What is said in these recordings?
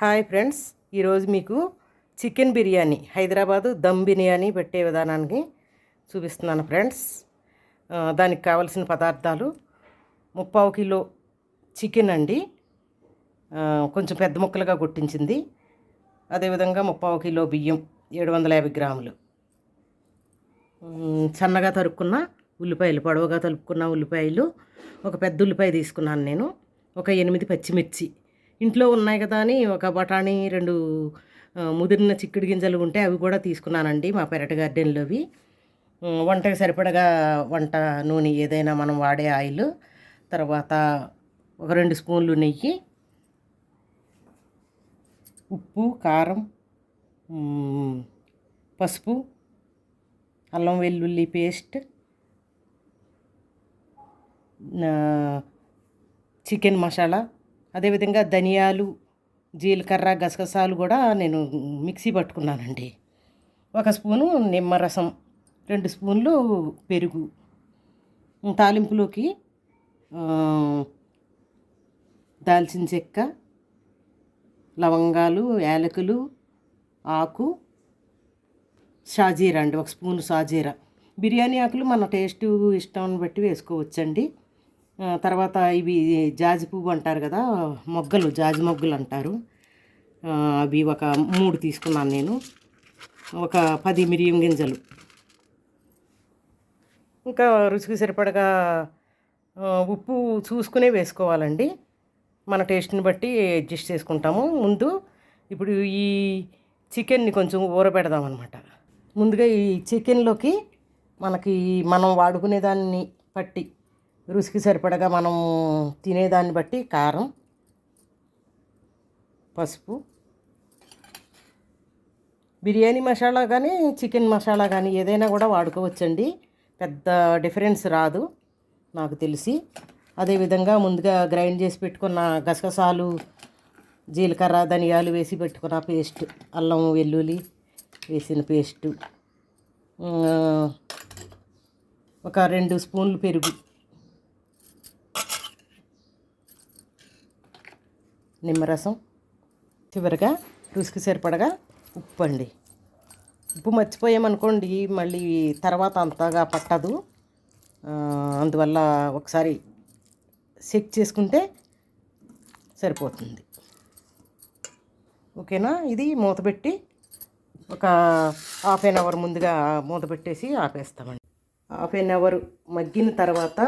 Hi friends ఈరోజు మీకు chicken biryani Hyderabad dum biryani పెట్టే విధానానికి చూపిస్తున్నాను ఫ్రెండ్స్. దానికి కావలసిన పదార్థాలు ముప్పావు కిలో చికెన్ అండి. కొంచెం పెద్ద ముక్కలుగా కొట్టించింది. అదేవిధంగా ముప్పావు కిలో బియ్యం ఏడు వందల యాభై గ్రాములు. సన్నగా తరుక్కున్న ఉల్లిపాయలు పొడవుగా తలుపుకున్న ఉల్లిపాయలు ఒక పెద్ద ఉల్లిపాయ తీసుకున్నాను నేను ఒక ఎనిమిది పచ్చిమిర్చి ఇంట్లో ఉన్నాయి కదా అని ఒక బఠానీ రెండు ముదిరిన చిక్కుడు గింజలు ఉంటే అవి కూడా తీసుకున్నానండి మా పెరటి గార్డెన్లోవి వంటకి సరిపడగా వంట నూనె ఏదైనా మనం వాడే ఆయిల్ తర్వాత ఒక రెండు స్పూన్లు నెయ్యి ఉప్పు కారం పసుపు అల్లం వెల్లుల్లి పేస్ట్ చికెన్ మసాలా అదేవిధంగా ధనియాలు జీలకర్ర గసగసాలు కూడా నేను మిక్సీ పట్టుకున్నానండి. ఒక స్పూను నిమ్మరసం రెండు స్పూన్లు పెరుగు. తాలింపులోకి దాల్చిన చెక్క లవంగాలు యాలకులు ఆకు షాజీరా అండి. ఒక స్పూన్ షాజీరా. బిర్యానీ ఆకులు మన టేస్ట్ ఇష్టం బట్టి వేసుకోవచ్చండి. తర్వాత ఇవి జాజి పువ్వు అంటారు కదా మొగ్గలు జాజి మొగ్గలు అంటారు. అవి ఒక మూడు తీసుకున్నాను నేను. ఒక పది మిరియం గింజలు. ఇంకా రుచికి సరిపడగా ఉప్పు చూసుకునే వేసుకోవాలండి. మన టేస్ట్ని బట్టి అడ్జస్ట్ చేసుకుంటాము. ముందు ఇప్పుడు ఈ చికెన్ని కొంచెం ఊరబెడదాం అనమాట ముందుగా ఈ చికెన్లోకి మనకి మనం వాడుకునే దాన్ని బట్టి రుచికి సరిపడగా మనం తినేదాన్ని బట్టి కారం పసుపు బిర్యానీ మసాలా కానీ చికెన్ మసాలా కానీ ఏదైనా కూడా వాడుకోవచ్చండి. పెద్ద డిఫరెన్స్ రాదు నాకు తెలిసి. అదేవిధంగా ముందుగా గ్రైండ్ చేసి పెట్టుకున్న గసగసాలు జీలకర్ర ధనియాలు వేసి పెట్టుకున్న పేస్ట్ అల్లం వెల్లుల్లి వేసిన పేస్టు ఒక రెండు స్పూన్లు పెరుగు నిమ్మరసం చివరిగా రుచికి సరిపడగా ఉప్పు అండి. ఉప్పు మర్చిపోయామనుకోండి మళ్ళీ తర్వాత అంతగా పట్టదు. అందువల్ల ఒకసారి చెక్ చేసుకుంటే సరిపోతుంది. ఓకేనా? ఇది మూత పెట్టి ఒక హాఫ్ ఎన్ అవర్ ముందుగా మూత పెట్టేసి ఆపేస్తామండి. హాఫ్ ఎన్ అవర్ మగ్గిన తర్వాత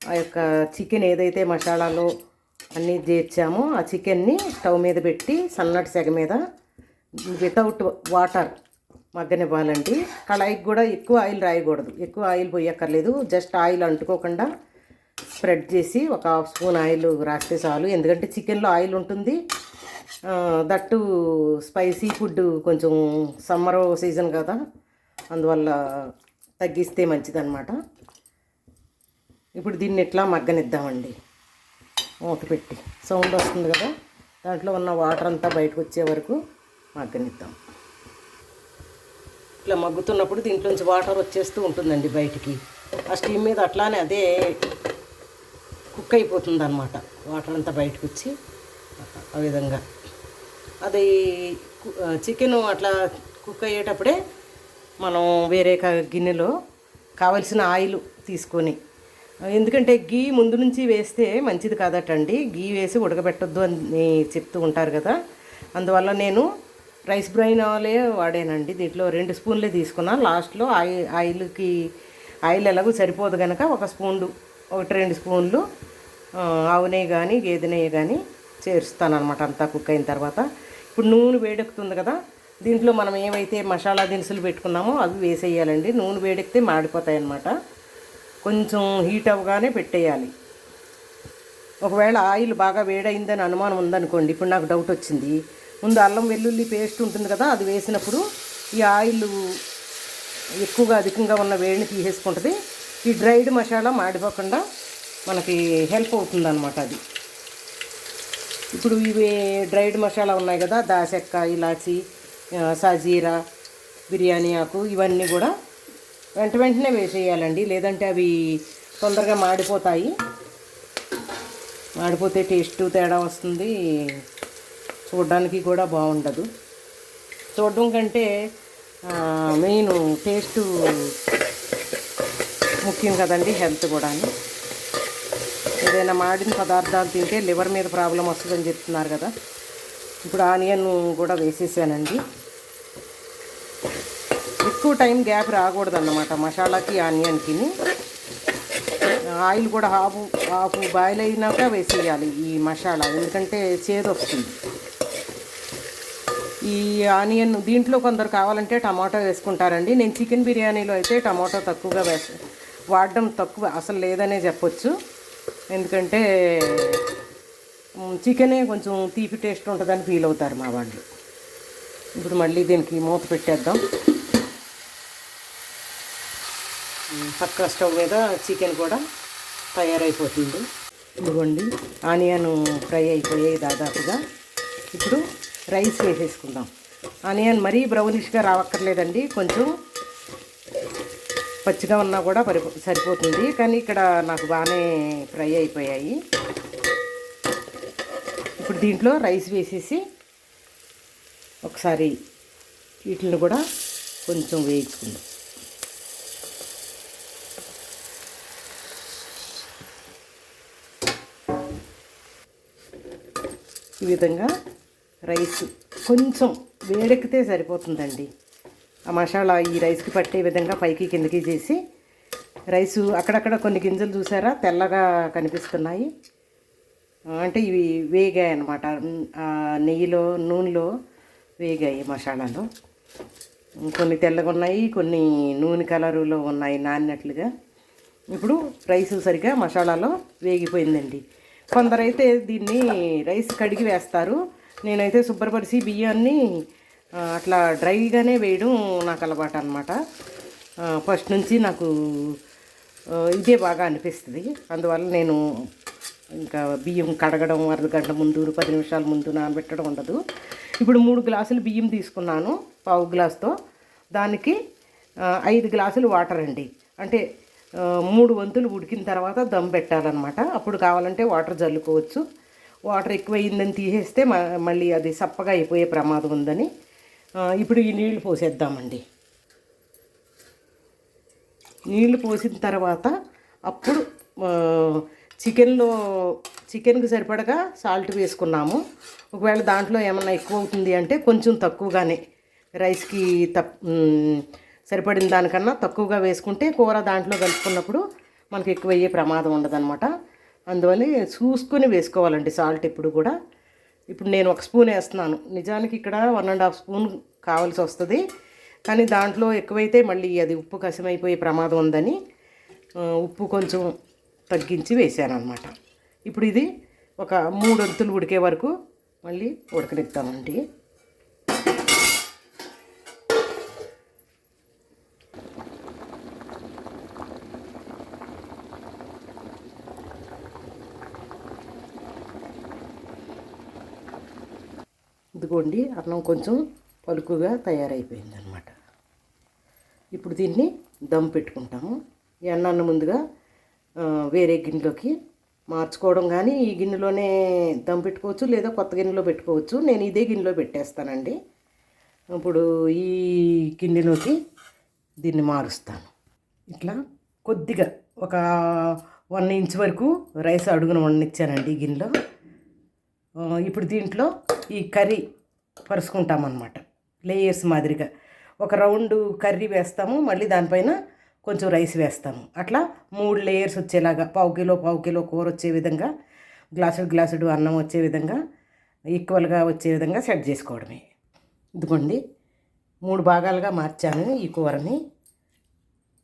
ఆ యొక్క చికెన్ ఏదైతే మసాలాలో అన్నీ చేర్చాము ఆ చికెన్ని స్టవ్ మీద పెట్టి సన్నటి సెగ మీద వితౌట్ వాటర్ మగ్గనివ్వాలండి. కళాయికి కూడా ఎక్కువ ఆయిల్ రాయకూడదు. ఎక్కువ ఆయిల్ పోయక్కర్లేదు. జస్ట్ ఆయిల్ అంటుకోకుండా స్ప్రెడ్ చేసి ఒక హాఫ్ స్పూన్ ఆయిల్ రాస్తే చాలు. ఎందుకంటే చికెన్లో ఆయిల్ ఉంటుంది. దట్టు స్పైసీ ఫుడ్ కొంచెం సమ్మర్ సీజన్ కదా. అందువల్ల తగ్గిస్తే మంచిదన్నమాట. ఇప్పుడు దీన్ని ఇట్లా మగ్గనిద్దామండి? మూత పెట్టి. సౌండ్ వస్తుంది కదా? దాంట్లో ఉన్న వాటర్ అంతా బయటకు వచ్చే వరకు మగ్గనిద్దాం. ఇట్లా మగ్గుతున్నప్పుడు దీంట్లోంచి వాటర్ వచ్చేస్తూ ఉంటుందండి బయటికి. ఆ స్టీమ్ మీద అట్లానే అదే కుక్ అయిపోతుంది అనమాట వాటర్ అంతా బయటకు వచ్చి ఆ విధంగా. అది చికెన్ అట్లా కుక్ అయ్యేటప్పుడే మనం వేరే గిన్నెలో కావలసిన ఆయిల్ తీసుకొని ఎందుకంటే గీ ముందు నుంచి వేస్తే మంచిది కాదటండి. గీ వేసి ఉడకబెట్టొద్దు అని చెప్తూ ఉంటారు కదా. అందువల్ల నేను రైస్ బ్రైన్ ఆయిలే వాడానండి. దీంట్లో రెండు స్పూన్లే తీసుకున్నా. లాస్ట్లో ఆయిల్ ఆయిల్కి ఆయిల్ ఎలాగో సరిపోదు కనుక ఒక స్పూన్లు ఒకటి రెండు స్పూన్లు ఆ, ఆవు నెయ్యి కానీ గేదె నెయ్యి కానీ చేరుస్తాను అనమాట అంతా కుక్ అయిన తర్వాత. ఇప్పుడు నూనె వేడెక్కుతుంది కదా. దీంట్లో మనం ఏమైతే మసాలా దినుసులు పెట్టుకున్నామో అవి వేసేయాలండి. నూనె వేడెక్కితే మాడిపోతాయి అన్నమాట కొంచెం హీట్ అవ్వగానే పెట్టేయాలి. ఒకవేళ ఆయిల్ బాగా వేడైందని అనుమానం ఉందనుకోండి ఇప్పుడు నాకు డౌట్ వచ్చింది. ముందు అల్లం వెల్లుల్లి పేస్ట్ ఉంటుంది కదా అది వేసినప్పుడు ఈ ఆయిల్ ఎక్కువగా అధికంగా ఉన్న వేడిని తీసేసుకుంటుంది. ఈ డ్రైడ్ మసాలా మాడిపోకుండా మనకి హెల్ప్ అవుతుందన్నమాట అది. ఇప్పుడు ఇవి డ్రైడ్ మసాలా ఉన్నాయి కదా దాసెక్క ఇలాచి సాజీరా బిర్యానీ ఆకు ఇవన్నీ కూడా వెంట వెంటనే వేసేయాలండి. లేదంటే అవి తొందరగా మాడిపోతాయి. మాడిపోతే టేస్ట్ తేడా వస్తుంది. చూడడానికి కూడా బాగుండదు. చూడడం కంటే మెయిన్ టేస్ట్ ముఖ్యం కదండి హెల్త్ కూడాను. ఏదైనా మాడిన పదార్థాలు తింటే లివర్ మీద ప్రాబ్లం వస్తుందని చెప్తున్నారు కదా. ఇప్పుడు ఆనియన్ కూడా వేసేసానండి. ఎక్కువ టైం గ్యాప్ రాకూడదు అన్నమాట మసాలాకి ఆనియన్కి ఆయిల్ కూడా హాఫ్ హాఫ్ బాయిల్ అయినాక వేసేయాలి ఈ మసాలా. ఎందుకంటే చేదు వస్తుంది ఈ ఆనియన్ దీంట్లో కొందరు కావాలంటే టమాటో వేసుకుంటారండి. నేను చికెన్ బిర్యానీలో అయితే టమాటో తక్కువగా వేస్తా వాడడం తక్కువ అసలు లేదనే చెప్పొచ్చు. ఎందుకంటే చికెనే కొంచెం తీపి టేస్ట్ ఉంటుందని ఫీల్ అవుతారు మా వాళ్ళు. ఇప్పుడు మళ్ళీ దీనికి మూత పెట్టేద్దాం మ్, పక్క స్టవ్ మీద చికెన్ కూడా తయారైపోతుంది. ఇదిగోండి ఆనియన్ ఫ్రై అయిపోయాయి దాదాపుగా. ఇప్పుడు రైస్ వేసేసుకుందాం. ఆనియన్ మరీ బ్రౌనిష్గా రావక్కర్లేదండి కొంచెం పచ్చిగా ఉన్నా కూడా పరి సరిపోతుంది. కానీ ఇక్కడ నాకు బాగానే ఫ్రై అయిపోయాయి. ఇప్పుడు దీంట్లో రైస్ వేసేసి ఒకసారి వీటిని కూడా కొంచెం వేయించుకుందాం. ఈ విధంగా రైస్ కొంచెం వేడెక్కితే సరిపోతుందండి. ఆ మసాలా ఈ రైస్కి పట్టే విధంగా పైకి కిందకి చేసి రైసు అక్కడక్కడ కొన్ని గింజలు చూసారా? తెల్లగా కనిపిస్తున్నాయి. అంటే ఇవి వేగాయి అనమాట నెయ్యిలో నూనెలో వేగాయి మసాలాలో. కొన్ని తెల్లగా ఉన్నాయి కొన్ని నూనె కలరులో ఉన్నాయి నానినట్లుగా. ఇప్పుడు రైస్ సరిగా మసాలాలో వేగిపోయిందండి. కొందరైతే దీన్ని రైస్ కడిగి వేస్తారు. నేనైతే శుభ్రపరిచి బియ్యాన్ని అట్లా డ్రైగానే వేయడం నాకు అలవాటు అనమాట ఫస్ట్ నుంచి నాకు ఇదే బాగా అనిపిస్తుంది. అందువల్ల నేను ఇంకా బియ్యం కడగడం అరగంట ముందు పది నిమిషాల ముందు నానబెట్టడం ఉండదు. ఇప్పుడు మూడు గ్లాసులు బియ్యం తీసుకున్నాను పావు గ్లాస్తో. దానికి ఐదు గ్లాసులు వాటర్ అండి. అంటే మూడు వంతులు ఉడికిన తర్వాత దమ్ పెట్టాలన్నమాట. అప్పుడు కావాలంటే వాటర్ జల్లుకోవచ్చు. వాటర్ ఎక్కువైందని తీసేస్తే మ- మళ్ళీ అది సప్పగా అయిపోయే ప్రమాదం ఉందని. ఇప్పుడు ఈ నీళ్ళు పోసేద్దామండి. నీళ్ళు పోసిన తర్వాత అప్పుడు చికెన్లో చికెన్కి సరిపడగా సాల్ట్ వేసుకున్నాము. ఒకవేళ దాంట్లో ఏమన్నా ఎక్కువ అవుతుంది అంటే కొంచెం తక్కువగానే రైస్కి తప్ సరిపడిన దానికన్నా తక్కువగా వేసుకుంటే కూర దాంట్లో కలుపుకున్నప్పుడు మనకి ఎక్కువ అయ్యే ప్రమాదం ఉండదన్నమాట. అందువల్ల చూసుకుని వేసుకోవాలండి సాల్ట్ ఇప్పుడు కూడా. ఇప్పుడు నేను ఒక స్పూన్ వేస్తున్నాను. నిజానికి ఇక్కడ వన్ అండ్ హాఫ్ స్పూన్ కావాల్సి వస్తుంది. కానీ దాంట్లో ఎక్కువైతే మళ్ళీ అది ఉప్పు కసిమైపోయే ప్రమాదం ఉందని ఉప్పు కొంచెం తగ్గించి వేసాను అనమాట ఇప్పుడు ఇది ఒక మూడు వంతులు ఉడికే వరకు మళ్ళీ ఉడకనిస్తామండి ఇదిగోండి అన్నం కొంచెం పలుకుగా తయారైపోయింది అనమాట ఇప్పుడు దీన్ని దమ్ పెట్టుకుంటాము. ఈ అన్నాన్ని ముందుగా వేరే గిన్నెలోకి మార్చుకోవడం కానీ ఈ గిన్నెలోనే దమ్ పెట్టుకోవచ్చు లేదా కొత్త గిన్నెలో పెట్టుకోవచ్చు. నేను ఇదే గిన్నెలో పెట్టేస్తానండి. ఇప్పుడు ఈ గిన్నెలోకి దీన్ని మారుస్తాను. ఇట్లా కొద్దిగా ఒక వన్ ఇంచ్ వరకు రైస్ అడుగున వండిచ్చానండి ఈ గిన్నెలో. ఇప్పుడు దీంట్లో ఈ కర్రీ పరుచుకుంటామన్నమాట. లేయర్స్ మాదిరిగా. ఒక రౌండ్ కర్రీ వేస్తాము మళ్ళీ దానిపైన కొంచెం రైస్ వేస్తాము. అట్లా మూడు లేయర్స్ వచ్చేలాగా పావు కిలో పావు కిలో కూర వచ్చే విధంగా గ్లాసుడు గ్లాసుడు అన్నం వచ్చే విధంగా ఈక్వల్గా వచ్చే విధంగా సెట్ చేసుకోవడమే. ఇదిగోండి మూడు భాగాలుగా మార్చాను ఈ కూరని.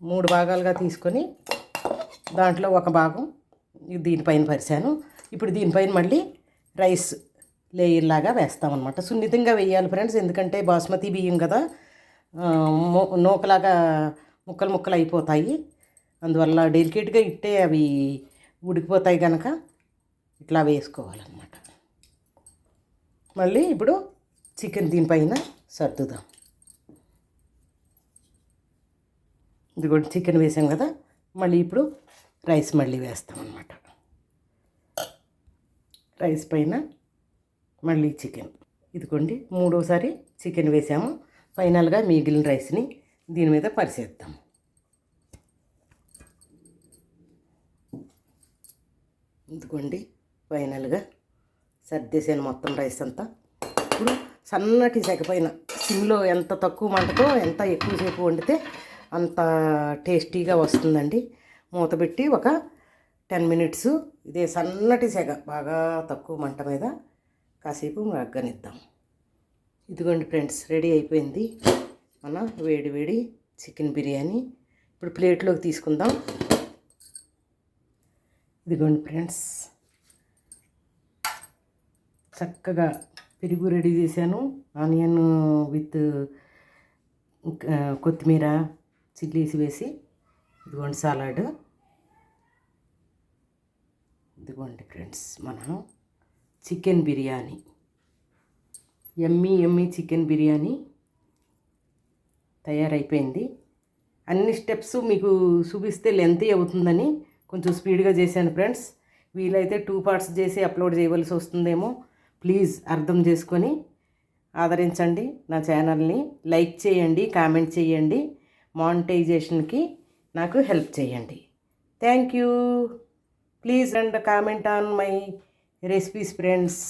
మూడు భాగాలుగా తీసుకొని దాంట్లో ఒక భాగం దీనిపైన పరిచాను. ఇప్పుడు దీనిపైన మళ్ళీ రైస్ లేయర్ లాగా వేస్తామన్నమాట. సున్నితంగా వేయాలి ఫ్రెండ్స్ ఎందుకంటే బాస్మతి బియ్యం కదా నూకలాగా ముక్కలు ముక్కలు అయిపోతాయి. అందువల్ల డెలికేట్గా ఇట్టే అవి ఉడికిపోతాయి కనుక ఇట్లా వేసుకోవాలన్నమాట. మళ్ళీ ఇప్పుడు చికెన్ దీనిపైన సర్దుదాం. ఇది కూడా చికెన్ వేసాం కదా మళ్ళీ ఇప్పుడు రైస్ మళ్ళీ వేస్తాం అన్నమాట రైస్ పైన మళ్ళీ చికెన్. ఇదిగోండి మూడోసారి చికెన్ వేసాము. ఫైనల్గా మిగిలిన రైస్ని దీని మీద పరిసేద్దాము ఇదిగోండి ఫైనల్గా సర్దేశాను మొత్తం రైస్ అంతా. ఇప్పుడు సన్నటి సెగపైన సిమ్లో ఎంత తక్కువ మంటతో ఎంత ఎక్కువసేపు వండితే అంత టేస్టీగా వస్తుందండి. మూత పెట్టి ఒక టెన్ మినిట్స్ ఇదే సన్నటి సెగ బాగా తక్కువ మంట మీద కాసేపు మగ్గనిద్దాం. ఇదిగోండి ఫ్రెండ్స్ రెడీ అయిపోయింది. మన వేడి వేడి చికెన్ బిర్యానీ ఇప్పుడు ప్లేట్లోకి తీసుకుందాం. ఇదిగోండి ఫ్రెండ్స్ చక్కగా పెరుగు రెడీ చేశాను. ఆనియన్ విత్ కొత్తిమీర చిల్లీస్ వేసి ఇదిగోండి సాలాడ్. ఇదిగోండి ఫ్రెండ్స్ మనం chicken biryani. Yummy yummy chicken biryani తయారైపోయింది. అన్ని స్టెప్స్ మీకు చూపిస్తే లెంత్ అవుతుందని కొంచెం స్పీడ్గా చేశాను ఫ్రెండ్స్. వీలైతే టూ పార్ట్స్ చేసి అప్లోడ్ చేయవలసి వస్తుందేమో. ప్లీజ్ అర్థం చేసుకొని ఆదరించండి నా ఛానల్ని. లైక్ చేయండి కామెంట్ చేయండి. మానిటైజేషన్కి నాకు హెల్ప్ చేయండి. Thank you. Please and comment on my recipes friends